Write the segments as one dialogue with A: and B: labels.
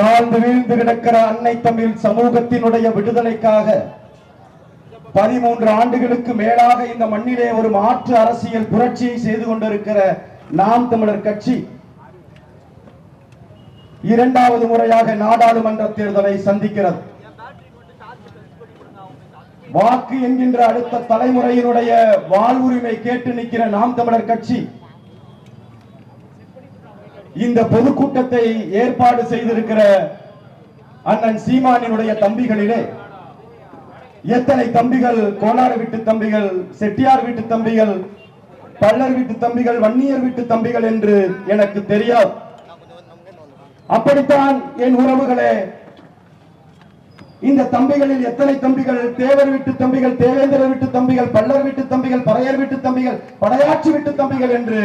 A: தாழ்ந்து வீழ்ந்து கிடக்கிற அன்னை தமிழ் சமூகத்தினுடைய விடுதலைக்காக பதிமூன்று ஆண்டுகளுக்கு மேலாக இந்த மண்ணிலே ஒரு மாற்று அரசியல் புரட்சியை செய்து கொண்டிருக்கிற நாம் தமிழர் கட்சி இரண்டாவது முறையாக நாடாளுமன்ற தேர்தலை சந்திக்கிறது. வாக்கு என்கின்ற அடுத்த தலைமுறையினுடைய வாழ்வுரிமை கேட்டு நிற்கிற நாம் தமிழர் கட்சி இந்த பொதுக்கூட்டத்தை ஏற்பாடு செய்திருக்கிற அண்ணன் சீமானினுடைய தம்பிகளிலே எத்தனை தம்பிகள் கோனார் வீட்டு தம்பிகள் செட்டியார் வீட்டு தம்பிகள் பல்லர் வீட்டு தம்பிகள் வன்னியர் வீட்டு தம்பிகள் என்று எனக்கு தெரியாது. அப்படித்தான் என் உறவுகளே இந்த தம்பிகளில் எத்தனை தம்பிகள் தேவர் வீட்டு தம்பிகள் தேவேந்திர வீட்டு தம்பிகள் பல்லர் வீட்டு தம்பிகள் பறையர் வீட்டு தம்பிகள் படையாட்சி வீட்டு தம்பிகள் என்று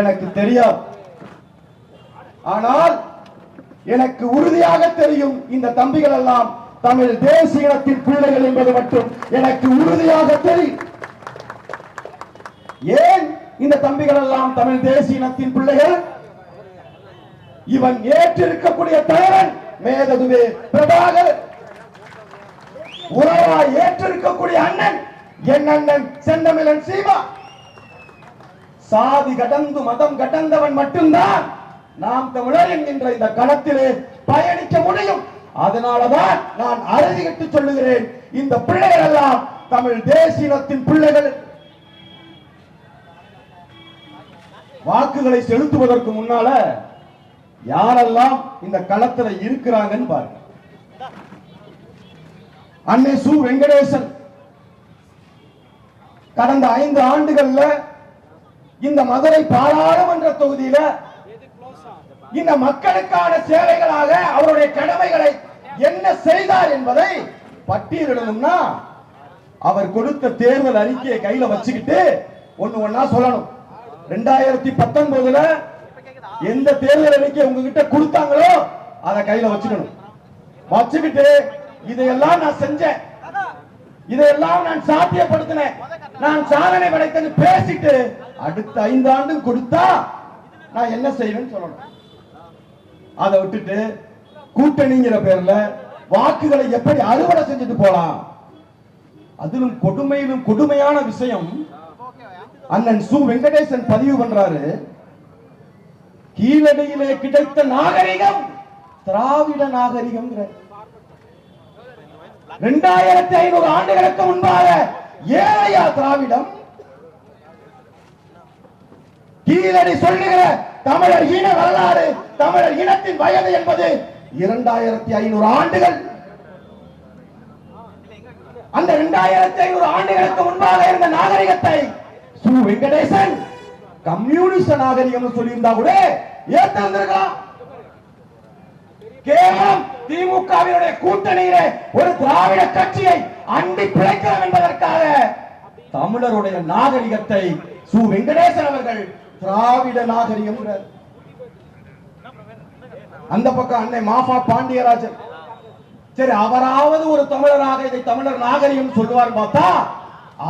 A: எனக்கு தெரியாது. ஆனால் எனக்கு உறுதியாக தெரியும் இந்த தம்பிகள் எல்லாம் தமிழ் தேசிய இனத்தின் பிள்ளைகள் என்பது மட்டும். எனக்கு உறுதியாக தெரியும். ஏன் இந்த தம்பிகள் எல்லாம் தமிழ் தேசியத்தின் பிள்ளைகள்? இவன் ஏற்றிருக்கக்கூடிய தலைவன் மேததுவே பிரபாகர். உறவாய் ஏற்றிருக்கக்கூடிய அண்ணன் என் அண்ணன் செந்தமிழன் சீமா. சாதி கடந்து மதம் கடந்தவன் மட்டும்தான் நாம் தமிழர் என்கின்ற இந்த களத்திலே பயணிக்க முடியும். அதனாலதான் நான் அறுதிகிட்டு சொல்லுகிறேன். இந்த பிள்ளைகள் எல்லாம் தமிழ் தேசியத்தின் பிள்ளைகள். வாக்குகளை செலுத்துவதற்கு முன்னால யாரெல்லாம் இந்த களத்துல இருக்கிறாங்கன்னு பாருங்க. அன்னை சு வெங்கடேசன். கடந்த ஐந்து ஆண்டுகள்ல இந்த மதுரை பாராளுமன்ற தொகுதியில இந்த மக்களுக்கான சேவைகளாக அவருடைய கடமைகளை என்ன செய்தார் என்பதை பட்டியலிடணும்னா அவர் கொடுத்த தேர்தல் அறிக்கையை கையில வச்சுக்கிட்டு ஒண்ணு ஒன்னா சொல்லணும். ரெண்டாயிரத்தி பத்தொன்பதுல எந்த தேர்தல் அறிக்கை உங்ககிட்ட கொடுத்தாங்களோ அதை கையில வச்சுக்கணும். வச்சுக்கிட்டு இதையெல்லாம் நான் செஞ்சேன். இதையெல்லாம் நான் சாத்தியப்படுத்தினேன். நான் சாதனை படைத்தேன்னு பேசிட்டு அடுத்த ஐந்து ஆண்டு கொடுத்தா நான் என்ன செய்வேன்னு சொல்லணும். அதை விட்டுட்டு கூட்டணிங்கிற பேர்ல வாக்குகளை எப்படி அறுவடை செஞ்சுட்டு போலாம்? அதிலும் கொடுமையிலும் கொடுமையான விஷயம். அண்ணன் சு. வெங்கடேசன் பதிவு பண்றாரு. கீழடியிலே கிடைத்த நாகரிகம் திராவிட நாகரிகம் இரண்டாயிரத்தி ஐநூறு ஆண்டுகளுக்கு முன்பாக ஏழையா திராவிடம்? கீழடி சொல்லுகிற தமிழர் இன வரலாறு தமிழர் இனத்தின் வயது என்பது இரண்டாயிரத்தி ஐநூறு ஆண்டுகள். அந்த இரண்டாயிரத்தி ஐநூறு ஆண்டுகளுக்கு முன்பாக இருந்த நாகரிகத்தை சு. வெங்கடேசன் கம்யூனிஸ்ட் நாகரிகம் சொல்லியிருந்தா கூட ஏத்திருந்திருக்கலாம். கேவலம் திமுகவினுடைய கூட்டணியில ஒரு திராவிட கட்சியை அண்டி பிழைக்கலாம் என்பதற்காக தமிழருடைய நாகரிகத்தை சு. வெங்கடேசன் அவர்கள் திராவிட நாகரிகம் அந்த பக்கம் அன்னை மாஃபா பாண்டியராஜன். சரி அவராவது ஒரு தமிழராக இதை தமிழர் நாகரிகம் சொல்லுவார் பார்த்தா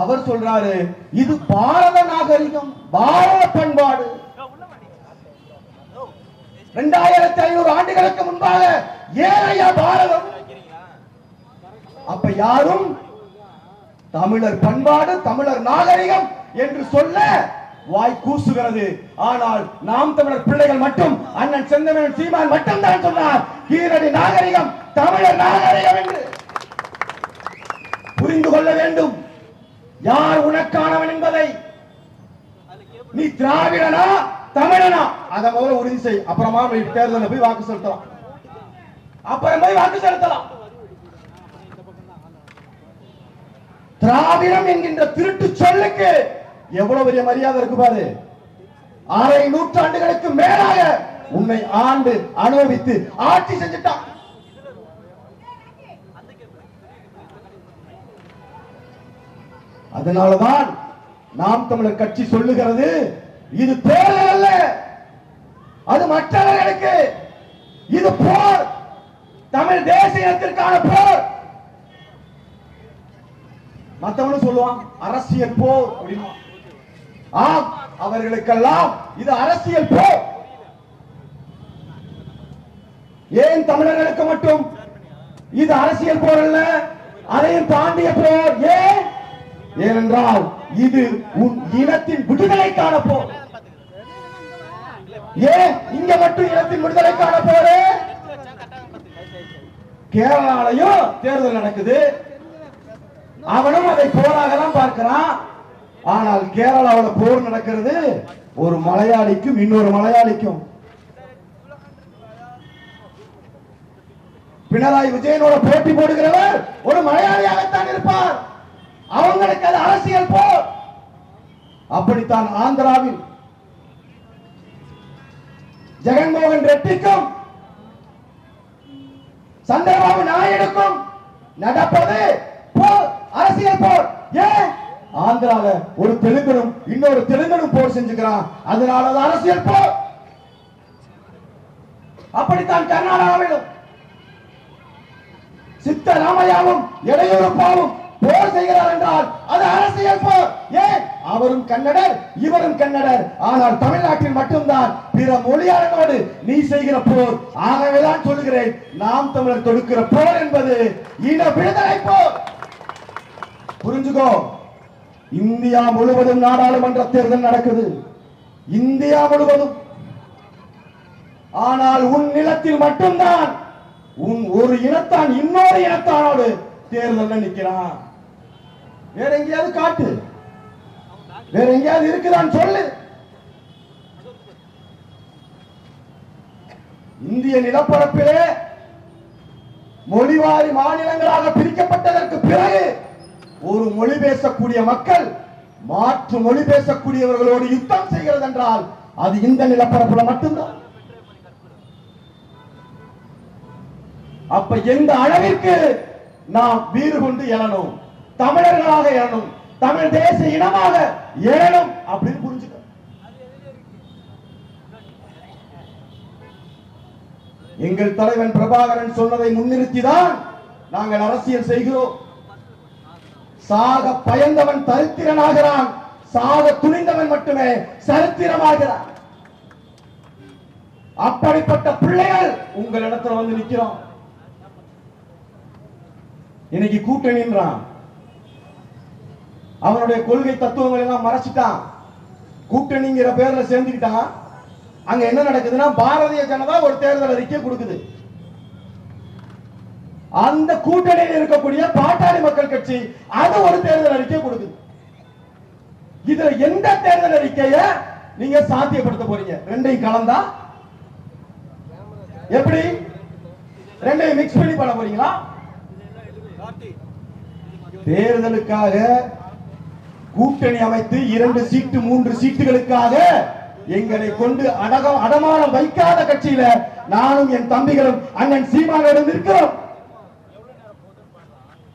A: அவர் சொல்றாரு இது பாரத நாகரிகம் பாரத பண்பாடு. இரண்டாயிரத்தி ஐநூறு ஆண்டுகளுக்கு முன்பாக ஏழையா பாரதம். அப்ப யாரும் தமிழர் பண்பாடு தமிழர் நாகரிகம் என்று சொல்ல வாய் கூசுகிறது. ஆனால் நாம் தமிழர் பிள்ளைகள் மட்டும் அண்ணன் செந்தமிழன் சீமான் மட்டும் தான் சொன்னார். கீழடி நாகரிகம் தமிழர் நாகரிகம் என்று. புரிந்து கொள்ள வேண்டும். யார் உனக்கானவன் என்பதை. நீ திராவிடனா தமிழனா? அதை முதல்ல உறுதி செய். அப்புறமா நீ தேர்தலில் போய் வாக்கு செலுத்தலாம். அப்புறம் போய் வாக்கு செலுத்தலாம். திராவிடம் என்கின்ற திருட்டு சொல்லுக்கு எவ்வளவு பெரிய மரியாதை இருக்கு பாரு? அரை நூற்றாண்டுகளுக்கு மேலாக உன்னை ஆண்டு அனுபவித்து ஆட்சி செஞ்சுட்டான். அதனாலதான் நாம் தமிழர் கட்சி சொல்லுகிறது இது தேர்தல் அல்ல அது மற்றவர்களுக்கு இது போர். தமிழ் தேசியத்திற்கான போர். மத்தவனும் சொல்லுவான் அரசியல் போர் அப்படின்னு ஆம் அவர்களுக்கெல்லாம் இது அரசியல் போ. ஏன் தமிழர்களுக்கு மட்டும் இது அரசியல் போர் அல்ல? அதையும் தாண்டிய போர் ஏன்? ஏனென்றால் இது உன் இனத்தின் விடுதலைக்கான போர். ஏன் இங்க மட்டும் இனத்தின் விடுதலைக்கான போரு? கேரளாலையும் தேர்தல் நடக்குது. அவனும் அதை போராக தான் பார்க்கிறான். ஆனால் கேரளாவில் போர் நடக்கிறது ஒரு மலையாளிக்கும் இன்னொரு மலையாளிக்கும். பினராயி விஜயனோட போட்டி போடுகிறவர் ஒரு மலையாளியாகத்தான் இருப்பார். அவங்களுக்கு அது அரசியல் போர். அப்படித்தான் ஆந்திராவில் ஜெகன்மோகன் ரெட்டிக்கும் சந்திரபாபு நாயுடுக்கும் நடப்பது போர் அரசியல் போர். ஏன்? ஆந்திரால ஒரு தெலுங்கனும் இன்னொரு தெலுங்கனும் போர் செஞ்சுக்கிறான். அதனால அது அரசியல் போர். அப்படித்தான் கர்நாடகாவிலும் சித்த ராமையாவும் இடையூறுப்பாவும் போர் செய்கிறார் என்றால் அது அரசியல் போர். ஏன்? அவரும் கன்னடர் இவரும் கன்னடர். ஆனால் தமிழ்நாட்டில் மட்டும்தான் பிற மொழியாளர்களோடு நீ செய்கிற போர். ஆகவேதான் சொல்லுகிறேன் நாம் தமிழர் தொடுக்கிற போர் என்பது இன விடுதலை போர். புரிஞ்சுக்கோ? இந்தியா முழுவதும் நாடாளுமன்ற தேர்தல் நடக்குது. இந்தியா முழுவதும். ஆனால் உன் நிலத்தில் மட்டும்தான் உன் ஒரு இனத்தான் இன்னொரு இனத்தானோடு தேர்தல் நிக்கிறான் வேற எங்கேயாவது காட்டு. வேற எங்கேயாவது இருக்குதான்னு சொல்லு. இந்திய நிலப்பரப்பிலே மொழிவாரி மாநிலங்களாக பிரிக்கப்பட்டதற்கு பிறகு ஒரு மொழி பேசக்கூடிய மக்கள் மாற்று மொழி பேசக்கூடியவர்களோடு யுத்தம் செய்கிறது என்றால் அது இந்த நிலப்பரப்புல மட்டும்தான். அப்ப எந்த அளவிற்கு நாம் வீறு கொண்டு எழணும்? தமிழர்களாக எழணும்? தமிழ் தேச இனமாக எழணும் அப்படின்னு புரிஞ்சுக்க எங்கள் தலைவன் பிரபாகரன் சொன்னதை முன்னிறுத்திதான் நாங்கள் அரசியல் செய்கிறோம். சாக பயந்தவன் தரித்திரனாகிறான். சாக துணிந்தவன் மட்டுமே சரித்திரமாகிறான். அப்படிப்பட்ட பிள்ளைகள் உங்களிடத்துல வந்து நிக்கிறோம் இன்னைக்கு கூட்டணின்றான் அவனுடைய கொள்கை தத்துவங்கள் எல்லாம் மறைச்சிட்டான். கூட்டணிங்கிற பேர்ல சேர்ந்துக்கிட்டான். அங்க என்ன நடக்குதுன்னா பாரதிய ஜனதா ஒரு தேர்தல் அறிக்கை கொடுக்குது. அந்த கூட்டணியில் இருக்கக்கூடிய பாட்டாளி மக்கள் கட்சி அது ஒரு தேர்தல் அறிக்கை கொடுக்குது. இதுல எந்த தேர்தல் அறிக்கைய நீங்க சாத்தியப்படுத்த போறீங்க? ரெண்டையும் கலந்தா? எப்படி? ரெண்டையும் மிக்ஸ் பண்ணி பண்ண போறீங்களா? தேர்தலுக்காக கூட்டணி அமைத்து இரண்டு சீட்டு மூன்று சீட்டுகளுக்காக எங்களை கொண்டு அடகம் அடமானம் வைக்காத கட்சியில நானும் என் தம்பிகளும் அண்ணன் சீமானோடும் இருக்கிறோம்.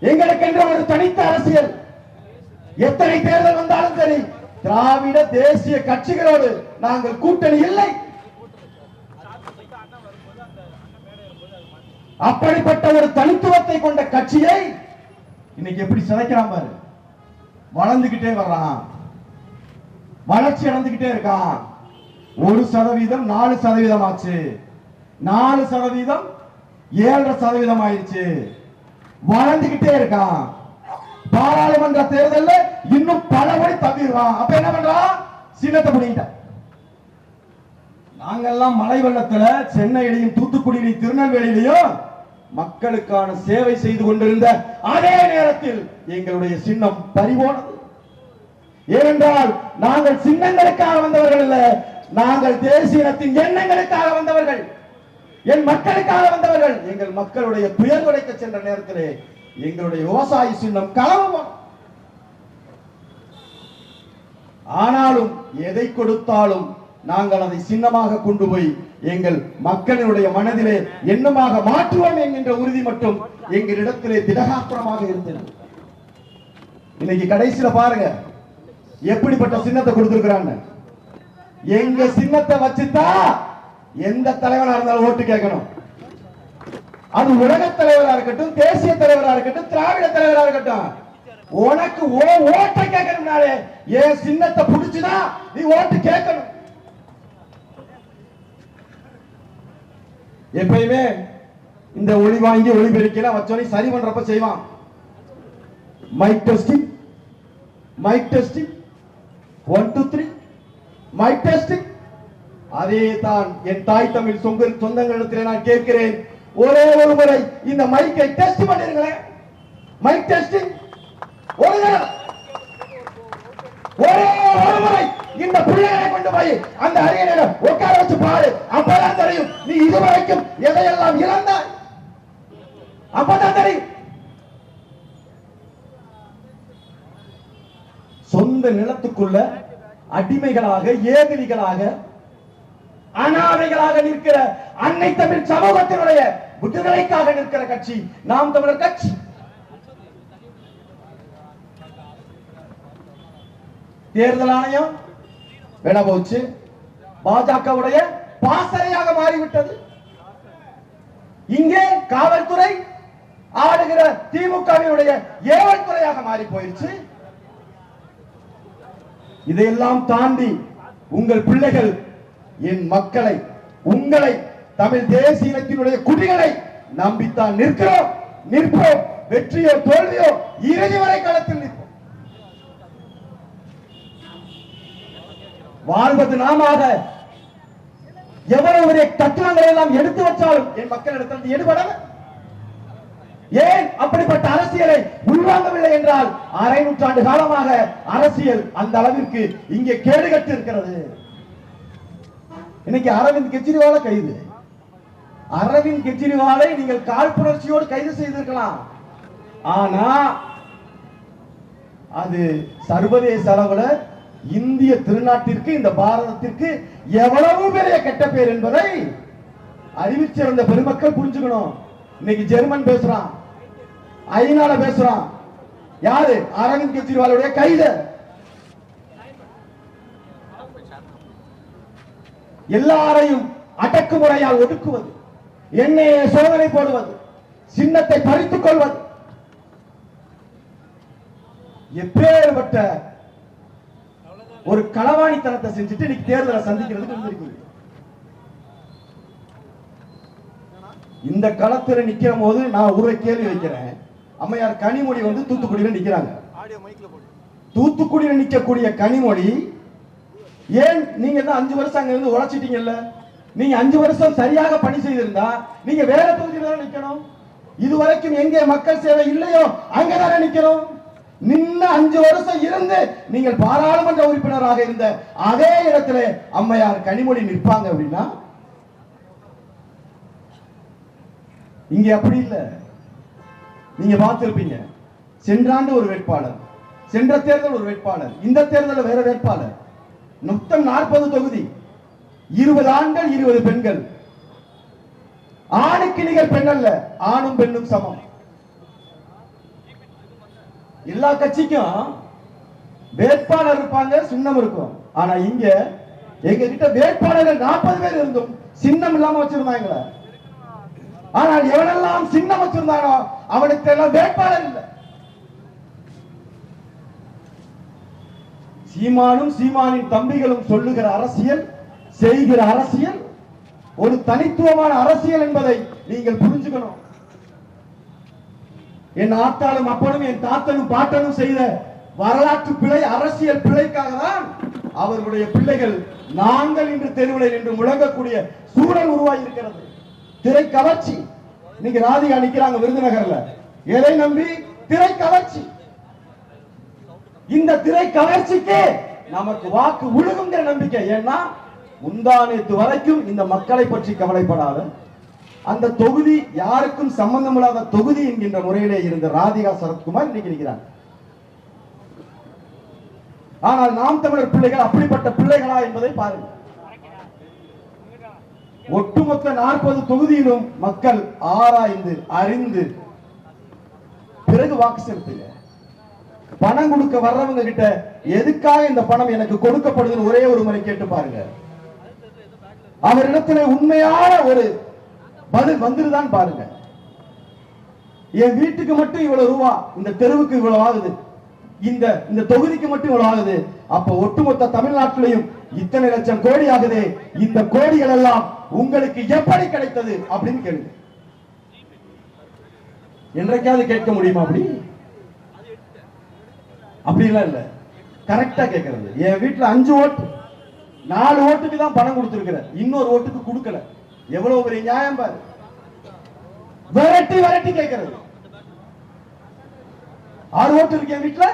A: எங்களுக்கென்ற ஒரு தனித்த அரசியல். எத்தனை தேர்தல் வந்தாலும் சரி திராவிட தேசிய கட்சிகளோடு நாங்கள் கூட்டணி இல்லை. அப்படிப்பட்ட ஒரு தனித்துவத்தை கொண்ட கட்சியை இன்னைக்கு எப்படி சிதைக்கிறான் பாரு. வளர்ந்துகிட்டே வர்றான். வளர்ச்சி அடைந்துகிட்டே இருக்கான். ஒரு சதவீதம் நாலு சதவீதம் ஆச்சு. நாலு சதவீதம் ஏழரை சதவீதம் ஆயிடுச்சு வளர்ந்துகிட்டே இருக்கான். பாராளுமன்ற தேர்தல்ல இன்னும் பல மணி தவிர்வான் அப்ப என்ன பண்றான்? சின்னத்தை பிடிக்கிட்ட நாங்கெல்லாம் மழை வெள்ளத்துல சென்னையிலையும் தூத்துக்குடியிலையும் திருநெல்வேலியிலையும் மக்களுக்கான சேவை செய்து கொண்டிருந்த அதே நேரத்தில் எங்களுடைய சின்னம் பறிபோனது. ஏனென்றால் நாங்கள் சின்னங்களுக்காக வந்தவர்கள் அல்ல நாங்கள் தேசியத்தின் எண்ணங்களுக்காக வந்தவர்கள். என் மக்களுக்காக வந்தவர்கள் எங்கள் மக்களுடைய புயல் உடைக்க சென்ற நேரத்திலே எங்களுடைய விவசாய சின்னம் களவம் ஆனாலும் எதை கொடுத்தாலும் நாங்கள் அதை சின்னமாக கொண்டு போய் எங்கள் மக்களினுடைய மனதிலே எண்ணமாக மாற்றுவோம் என்கின்ற உறுதி மட்டும் எங்களிடத்திலே திடகாத்திரமாக இருந்தது. இன்னைக்கு கடைசியில பாருங்க எப்படிப்பட்ட சின்னத்தை கொடுத்திருக்கிறாங்க எங்க சின்னத்தை வச்சுதான் எந்த தலைவனா இருந்தாலும் ஓட்டு கேட்கணும். அது உலக தலைவரா இருக்கட்டும் தேசிய தலைவரா இருக்கட்டும் திராவிட தலைவரா இருக்கட்டும். உனக்கு ஓ ஓட்டை கேட்கணும்னாலே என் சின்னத்தை புடிச்சுதான் நீ ஓட்டு கேட்கணும். எப்பயுமே இந்த ஒளி வாங்கி ஒளி பெருக்கலாம் வச்சோனே சரி பண்றப்ப செய்வான். Mic testing mic testing one two three mic testing அதே தான் என் தாய் தமிழ் சொங்க சொந்தங்களிடத்தில் நான் கேட்கிறேன். ஒரே ஒரு முறை இந்த மைக்கை டெஸ்ட் பண்ணிருங்களேன். மைக் டெஸ்டிங் ஒரு ஒரே ஒரு முறை இந்த பிள்ளைகளை கொண்டு போய் அந்த அரியணையில உட்கார வச்சு பாரு. அப்பதான் தெரியும் நீ இதுவரைக்கும் எதையெல்லாம் இழந்தாய். அப்பதான் தெரியும். சொந்த நிலத்துக்குள்ள அடிமைகளாக ஏதிரிகளாக அனாதைகளாக நிற்கிற அன்னை தமிழ் சமூகத்தினுடைய விடுதலைக்காக நிற்கிற கட்சி நாம் தமிழர் கட்சி. தேர்தல் ஆணையம் விட போச்சு. பாஜகவுடைய பாசறையாக மாறிவிட்டது. இங்கே காவல்துறை ஆடுகிற திமுகவினுடைய ஏவல் துறையாக மாறி போயிருச்சு. இதையெல்லாம் தாண்டி உங்கள் பிள்ளைகள் என் மக்களை உங்களை தமிழ் தேசிய இனத்தினுடைய குடிகளை நம்பித்தான் நிற்கிறோம். நிற்போம். வெற்றியோ தோல்வியோ இறுதி வரை களத்தில் நிற்போம். வாழ்வது நாமாக எவ்வளவு தத்துவங்களை எல்லாம் எடுத்து வச்சாலும் என் மக்களிடத்தில் எடுபடல ஏன் அப்படிப்பட்ட அரசியலை உள்வாங்கவில்லை என்றால் அரை நூற்றாண்டு காலமாக அரசியல் அந்த அளவிற்கு இங்கே கேடுகட்டு இருக்கிறது இன்னைக்கு அரவிந்த் கெஜ்ரிவால கைது. அரவிந்த் கெஜ்ரிவாலை நீங்கள் காழ்ப்புணர்ச்சியோடு கைது செய்திருக்கலாம். ஆனா அது சர்வதேச அளவுல இந்திய திருநாட்டிற்கு இந்த பாரதத்திற்கு எவ்வளவு பெரிய கெட்ட பேர் என்பதை அறிவிச்சிருந்த பெருமக்கள் புரிஞ்சுக்கணும். இன்னைக்கு ஜெர்மன் பேசுறான். ஐநால பேசுறான். யாரு? அரவிந்த் கெஜ்ரிவாலுடைய கைது. எல்லாரையும் அடக்குமுறையால் ஒடுக்குவது எண்ணெயை சோதனை போடுவது சின்னத்தை பறித்துக் கொள்வது. எப்பேற்பட்ட ஒரு களவாணித்தனத்தை செஞ்சுட்டு இன்னைக்கு தேர்தலை சந்திக்கிறதுக்கு வந்திருக்கீங்க. இந்த களத்துல நிக்கிற போது நான் ஒரு கேள்வி வைக்கிறேன். அம்மையார் கனிமொழி வந்து தூத்துக்குடியில நிக்கிறாங்க. தூத்துக்குடியில நிக்கக்கூடிய கனிமொழி ஏன் நீங்க தான் அஞ்சு வருஷம் அங்க இருந்து உழைச்சிட்டீங்கல்ல? நீங்க அஞ்சு வருஷம் சரியாக பணி செய்திருந்தா நீங்க வேற தொகுதியில தான் நிக்கணும்? இதுவரைக்கும் எங்கே மக்கள் சேவை இல்லையோ அங்கதானே நிக்கணும்? நின்ன அஞ்சு வருஷம் இருந்து நீங்கள் பாராளுமன்ற உறுப்பினராக இருந்த அதே இடத்துல அம்மையார் கனிமொழி நிற்பாங்க அப்படின்னா? இங்க அப்படி இல்லை. நீங்க பார்த்திருப்பீங்க. சென்றாண்டு ஒரு வேட்பாளர் சென்ற தேர்தல் ஒரு வேட்பாளர் இந்த தேர்தல் வேற வேட்பாளர். மொத்தம் நாற்பது தொகுதி. இருபது ஆண்கள் இருபது பெண்கள். ஆணுக்கு நிகர் பெண் அல்ல ஆணும் பெண்ணும் சமம். எல்லா கட்சிக்கும் வேட்பாளர் இருப்பாங்க சின்னம் இருக்கும். ஆனா இங்க எங்க கிட்ட வேட்பாளர்கள் நாற்பது பேர் இருந்தும் சின்னம் இல்லாம வச்சிருந்தாங்களே. ஆனால் எவனெல்லாம் சின்னம் வச்சிருந்தானோ அவனுக்கு எல்லாம் வேட்பாளர் இல்லை. சீமானும் சீமானின் தம்பிகளும் சொல்லுகிற அரசியல் செய்கிற அரசியல் ஒரு தனித்துவமான அரசியல் என்பதை நீங்கள் புரிஞ்சுக்கணும். என் ஆத்தாளும் அப்பனும் என் தாத்தனும் பாட்டனும் செய்த வரலாற்று பிழை அரசியல் பிழைக்காக தான் அவர்களுடைய பிள்ளைகள் நாங்கள் இன்று தெருவில் என்று முழங்கக்கூடிய சூழல் உருவாகி இருக்கிறது. திரை கவர்ச்சி. இன்னைக்கு ராதிகா நிக்கிறாங்க விருதுநகர்ல. எதை நம்பி? திரை கவர்ச்சி. இந்த திரை கவர்ச்சிக்கு நமக்கு வாக்கு உழுகுங்கிற நம்பிக்கை. ஏன்னா முந்தானேத்து வரைக்கும் இந்த மக்களை பற்றி கவலைப்படாத அந்த தொகுதி யாருக்கும் சம்பந்தமில்லாத தொகுதி என்கின்ற முறையிலே இருந்த ராதிகா சரத்குமார் இன்னைக்கு நிற்கிறார். ஆனால் நாம் தமிழர் பிள்ளைகள் அப்படிப்பட்ட பிள்ளைகளா என்பதை பாருங்கள். ஒட்டுமொத்த நாற்பது தொகுதியிலும் மக்கள் ஆராய்ந்து அறிந்து பிறகு வாக்கு செலுத்துங்க பணம் கொடுக்க வர்றவங்க கிட்ட எதுக்காக இந்த பணம் எனக்கு கொடுக்கப்படுதுன்னு ஒரே ஒரு முறை கேட்டு பாருங்க. அவரிடத்துல உண்மையான ஒரு பதில் வந்துருதான் பாருங்க. என் வீட்டுக்கு மட்டும் இவ்வளவு ரூபா இந்த தெருவுக்கு இவ்வளவு ஆகுது. இந்த இந்த தொகுதிக்கு மட்டும் இவ்வளவு ஆகுது. அப்ப ஒட்டுமொத்த தமிழ்நாட்டிலையும் இத்தனை லட்சம் கோடி ஆகுது. இந்த கோடிகள் எல்லாம் உங்களுக்கு எப்படி கிடைத்தது அப்படின்னு கேளுங்க. என்றைக்காவது கேட்க முடியுமா அப்படி? அப்படிலாம் இல்ல. கரெக்டா கேட்கறது என் வீட்டுல அஞ்சு ஓட்டு. நாலு ஓட்டுக்கு தான் பணம் கொடுத்திருக்கிற. இன்னொரு ஓட்டுக்கு கொடுக்கல. எவ்வளவு பெரிய நியாயம் பாரு. விரட்டி விரட்டி கேட்கறது ஆறு ஓட்டு இருக்கு என் வீட்டுல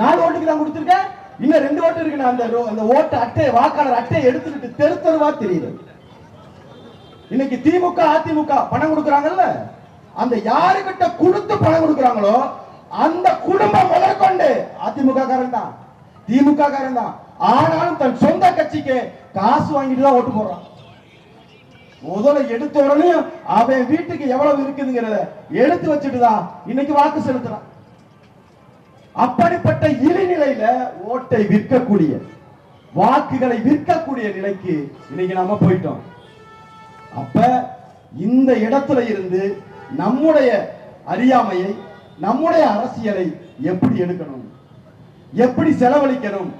A: நாலு ஓட்டுக்கு தான் கொடுத்துருக்கேன். இன்னும் ரெண்டு ஓட்டு இருக்கு. நான் அந்த அந்த ஓட்டு அட்டை வாக்காளர் அட்டையை எடுத்துக்கிட்டு தெரு தெருவா தெரியுது. இன்னைக்கு திமுக அதிமுக பணம் கொடுக்குறாங்கல்ல. அந்த யாருக்கிட்ட கொடுத்து பணம் கொடுக்குறாங்களோ அந்த குடும்பம் முதற்கொண்டு அதிமுக காரன் தான் திமுக காரன் தான் ஆனாலும் தன் சொந்த கட்சிக்கு காசு வாங்கிட்டு தான் ஓட்டு போடுறான். முதல்ல எடுத்த உடனே அவன் வீட்டுக்கு எவ்வளவு இருக்குதுங்கிறத எடுத்து வச்சுட்டு தான் இன்னைக்கு வாக்கு செலுத்துறான். அப்படிப்பட்ட இழிநிலையில ஓட்டை விற்கக்கூடிய வாக்குகளை விற்கக்கூடிய நிலைக்கு இன்னைக்கு நாம போயிட்டோம். அப்ப இந்த இடத்துல இருந்து நம்முடைய அறியாமையை நம்முடைய அரசியலை எப்படி எடுக்கணும்? எப்படி செலவழிக்கணும்?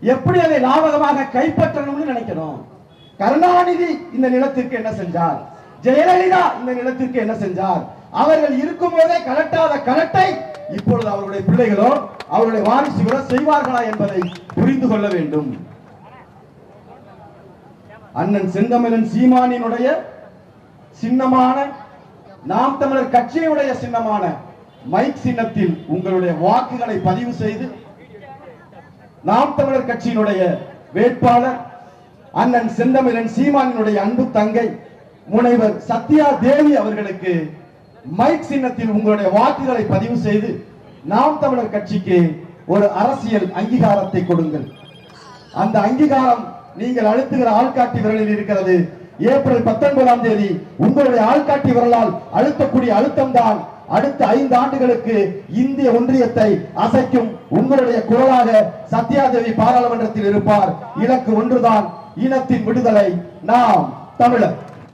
A: எப்படி அதை லாபகமாக கைப்பற்றணும்னு நினைக்கணும்? கருணாநிதி இந்த நிலத்திற்கு என்ன செஞ்சார்? ஜெயலலிதா இந்த நிலத்திற்கு என்ன செஞ்சார்? அவர்கள் இருக்கும் போதே கலட்டாத கலட்டை இப்பொழுது அவருடைய பிள்ளைகளோ அவருடைய வாரிசுகளோ செய்வார்களா என்பதை புரிந்து கொள்ள வேண்டும். அண்ணன் செந்தமிழன் சீமானினுடைய சின்னமான நாம் தமிழர் கட்சியுடைய சின்னமான மைக் சின்னத்தில் உங்களுடைய வாக்குகளை பதிவு செய்து நாம் தமிழர் கட்சியினுடைய வேட்பாளர் அண்ணன் செந்தமிழன் சீமானினுடைய அன்பு தங்கை முனைவர் சத்யா தேவி அவர்களுக்கு மைக் சின்னத்தில் உங்களுடைய வாக்குகளை பதிவு செய்து நாம் தமிழர் கட்சிக்கு ஒரு அரசியல் அங்கீகாரத்தை கொடுங்கள். அந்த அங்கீகாரம் நீங்கள் அழுத்துகிற ஆள்காட்டி விரலில் இருக்கிறது. ஏப்ரல் பத்தொன்பதாம் தேதி உங்களுடைய ஆள்காட்டி விரலால் அழுத்தக்கூடிய அழுத்தம் தான் அடுத்த ஐந்து ஆண்டுகளுக்கு இந்திய ஒன்றியத்தை அசைக்கும் உங்களுடைய குரலாக சத்யாதேவி பாராளுமன்றத்தில் இருப்பார். இலக்கு ஒன்றுதான் இனத்தின் விடுதலை. நாம் தமிழர்.